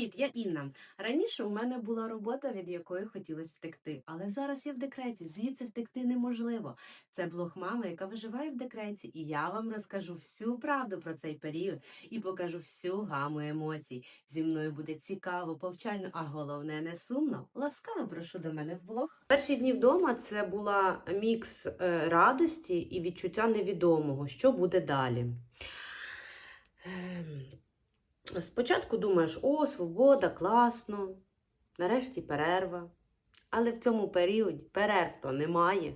Привіт, я Інна. Раніше у мене була робота, від якої хотілося втекти, але зараз я в декреті. Звідси втекти неможливо. Це блог мами, яка виживає в декреті, і я вам розкажу всю правду про цей період і покажу всю гаму емоцій. Зі мною буде цікаво, повчально, а головне не сумно. Ласкаво прошу до мене в блог. Перші дні вдома це була мікс е, радості і відчуття невідомого, що буде далі. Ем, Спочатку думаєш, о, свобода, класно, нарешті перерва. Але в цьому періоді перерв то немає.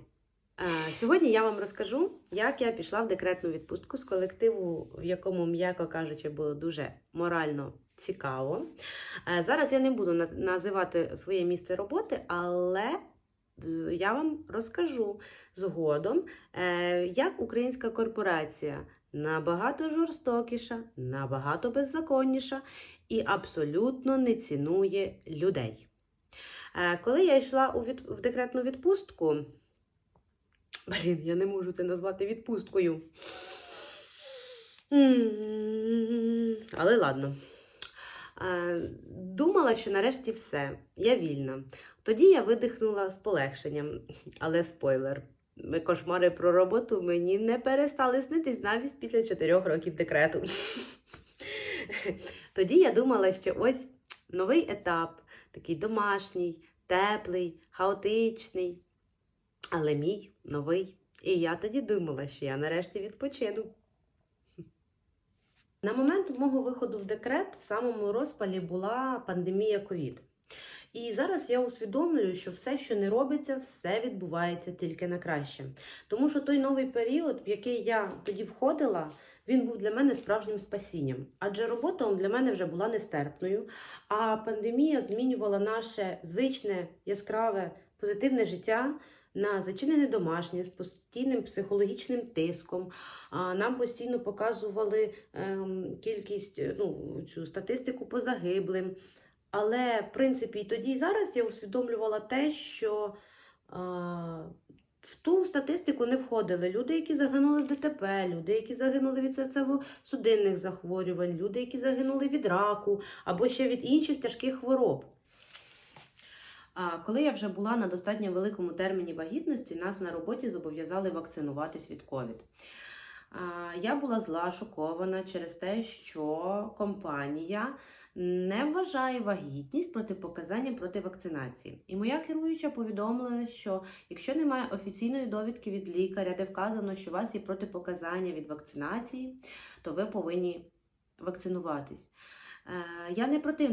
Е, сьогодні я вам розкажу, як я пішла в декретну відпустку з колективу, в якому, м'яко кажучи, було дуже морально цікаво. Е, зараз я не буду на- називати своє місце роботи, але я вам розкажу згодом, е, як українська корпорація набагато жорстокіша, набагато беззаконніша і абсолютно не цінує людей. Е, Коли я йшла у від... в декретну відпустку, блін, я не можу це назвати відпусткою. Але ладно. Е, Думала, що нарешті все, я вільна. Тоді я видихнула з полегшенням, але спойлер. Кошмари про роботу мені не перестали снитись навіть після 4 років декрету. Тоді я думала, що ось новий етап, такий домашній, теплий, хаотичний, але мій новий. І я тоді думала, що я нарешті відпочину. На момент мого виходу в декрет в самому розпалі була пандемія ковід. І зараз я усвідомлюю, що все, що не робиться, все відбувається тільки на краще. Тому що той новий період, в який я тоді входила, він був для мене справжнім спасінням. Адже робота для мене вже була нестерпною, а пандемія змінювала наше звичне, яскраве, позитивне життя на зачинене домашнє з постійним психологічним тиском. Нам постійно показували ем, кількість, ну, цю статистику по загиблим. Але, в принципі, і тоді і зараз я усвідомлювала те, що а, в ту статистику не входили люди, які загинули в ДТП, люди, які загинули від серцево-судинних захворювань, люди, які загинули від раку або ще від інших тяжких хвороб. А коли я вже була на достатньо великому терміні вагітності, нас на роботі зобов'язали вакцинуватись від ковід. Я була зла, шокована через те, що компанія не вважає вагітність протипоказанням проти вакцинації. І моя керуюча повідомила, що якщо немає офіційної довідки від лікаря, де вказано, що у вас є протипоказання від вакцинації, то ви повинні вакцинуватись. Е, Я не противник